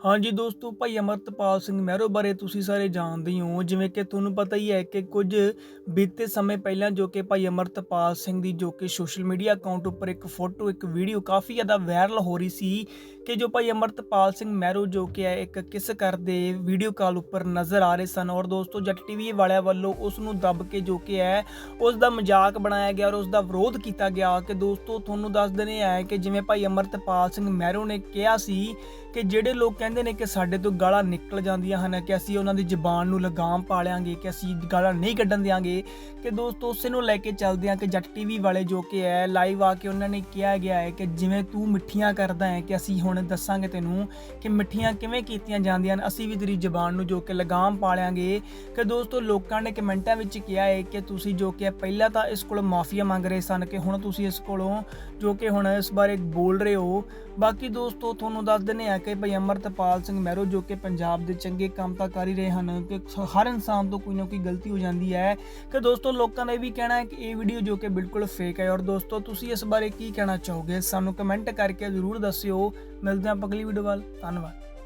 ਹਾਂਜੀ ਦੋਸਤੋ, ਭਾਈ ਅਮਰਤਪਾਲ ਸਿੰਘ ਮਹਿਰੋ ਬਾਰੇ ਤੁਸੀਂ ਸਾਰੇ ਜਾਣਦੇ ਹੀ ਹੋ ਜਿਵੇਂ ਕਿ ਤੁਹਾਨੂੰ ਪਤਾ ਹੀ ਹੈ ਕਿ ਕੁਝ ਬੀਤੇ ਸਮੇਂ ਪਹਿਲਾਂ ਜੋ ਕਿ ਭਾਈ ਅਮਰਤਪਾਲ ਸਿੰਘ ਦੀ ਜੋ ਕਿ ਸੋਸ਼ਲ ਮੀਡੀਆ ਅਕਾਊਂਟ ਉੱਪਰ ਇੱਕ ਫੋਟੋ, ਇੱਕ ਵੀਡੀਓ ਕਾਫੀ ਜ਼ਿਆਦਾ ਵਾਇਰਲ ਹੋ ਰਹੀ ਸੀ ਕਿ ਜੋ ਭਾਈ ਅਮਰਤਪਾਲ ਸਿੰਘ ਮਹਿਰੂ ਜੋ ਕਿ ਹੈ, ਇੱਕ ਕਿਸ ਕਰਦੇ ਵੀਡੀਓ ਕਾਲ ਉੱਪਰ ਨਜ਼ਰ ਆ ਰਹੇ ਸਨ ਔਰ ਦੋਸਤੋ ਜੱਟ ਟੀਵੀ ਵਾਲਿਆਂ ਵੱਲੋਂ ਉਸ ਨੂੰ ਦੱਬ ਕੇ ਜੋ ਕਿ ਹੈ ਉਸ ਦਾ ਮਜ਼ਾਕ ਬਣਾਇਆ ਗਿਆ ਔਰ ਉਸ ਦਾ ਵਿਰੋਧ ਕੀਤਾ ਗਿਆ ਕਿ ਦੋਸਤੋ ਤੁਹਾਨੂੰ ਦੱਸ ਦਿੰਦੇ ਆ ਕਿ ਜਿਵੇਂ ਭਾਈ ਅਮਰਤਪਾਲ ਸਿੰਘ ਮਹਿਰੂ ਨੇ ਕਿਹਾ ਸੀ ਕਿ ਜਿਹੜੇ ਲੋਕ ਕਹਿੰਦੇ ਨੇ ਕਿ ਸਾਡੇ ਤੋਂ ਗਾਲਾਂ ਨਿਕਲ ਜਾਂਦੀਆਂ ਹਨ, ਕਿ ਅਸੀਂ ਉਹਨਾਂ ਦੀ ਜ਼ੁਬਾਨ ਨੂੰ ਲਗਾਮ ਪਾ ਲਿਆਂਗੇ, ਕਿ ਅਸੀਂ ਗਾਲਾਂ ਨਹੀਂ ਕੱਢਣ ਦਿਆਂਗੇ, ਕਿ ਦੋਸਤੋ ਉਸੇ ਨੂੰ ਲੈ ਕੇ ਚੱਲਦੇ ਹਾਂ ਕਿ ਜੱਟ ਟੀਵੀ ਵਾਲੇ ਜੋ ਕਿ ਹੈ ਲਾਈਵ ਆ ਕੇ ਉਹਨਾਂ ਨੇ ਕਿਹਾ ਗਿਆ ਹੈ ਕਿ ਜਿਵੇਂ ਤੂੰ ਮਿੱਠੀਆਂ ਕਰਦਾ ਹੈ, ਕਿ ਅਸੀਂ ਹੁਣ ਦੱਸਾਂਗੇ ਤੈਨੂੰ ਕਿ ਮਿੱਠੀਆਂ ਕਿਵੇਂ ਕੀਤੀਆਂ ਜਾਂਦੀਆਂ ਹਨ ਅਸੀਂ ਵੀ ਤੇਰੀ ਜ਼ਬਾਨ ਨੂੰ ਜੋ ਕਿ ਲਗਾਮ ਪਾ ਲਿਆਂਗੇ। ਕਿ ਦੋਸਤੋ, ਲੋਕਾਂ ਨੇ ਕਮੈਂਟਾਂ ਵਿੱਚ ਕਿਹਾ ਹੈ ਕਿ ਤੁਸੀਂ ਜੋ ਕਿ ਪਹਿਲਾਂ ਤਾਂ ਇਸ ਕੋਲ ਮਾਫੀਆ ਮੰਗ ਰਹੇ ਸਨ ਕਿ ਹੁਣ ਤੁਸੀਂ ਇਸ ਕੋਲੋਂ ਜੋ ਕਿ ਹੁਣ ਇਸ ਬਾਰੇ ਬੋਲ ਰਹੇ ਹੋ। ਬਾਕੀ ਦੋਸਤੋ, ਤੁਹਾਨੂੰ ਦੱਸ ਦਿੰਦੇ ਆ ਕਿ ਭਈ ਅਮਰਤਪਾਲ ਸਿੰਘ ਮਹਿਰੋ ਜੋ ਕਿ ਪੰਜਾਬ ਦੇ ਚੰਗੇ ਕੰਮ ਤਾਂ ਕਰ ਹੀ ਰਹੇ ਹਨ, ਕਿ ਹਰ ਇਨਸਾਨ ਤੋਂ ਕੋਈ ਨਾ ਕੋਈ ਗਲਤੀ ਹੋ ਜਾਂਦੀ ਹੈ। ਕਿ ਦੋਸਤੋ, ਲੋਕਾਂ ਦਾ ਇਹ ਵੀ ਕਹਿਣਾ ਹੈ ਕਿ ਇਹ ਵੀਡੀਓ ਜੋ ਕਿ ਬਿਲਕੁਲ ਫੇਕ ਹੈ। ਔਰ ਦੋਸਤੋ, ਤੁਸੀਂ ਇਸ ਬਾਰੇ ਕੀ ਕਹਿਣਾ ਚਾਹੋਗੇ? ਸਾਨੂੰ ਕਮੈਂਟ ਕਰਕੇ ਜ਼ਰੂਰ ਦੱਸਿਓ। ਮਿਲਦੇ ਹਾਂ ਆਪਾਂ ਅਗਲੀ ਵੀਡੀਓ ਵੱਲ। ਧੰਨਵਾਦ।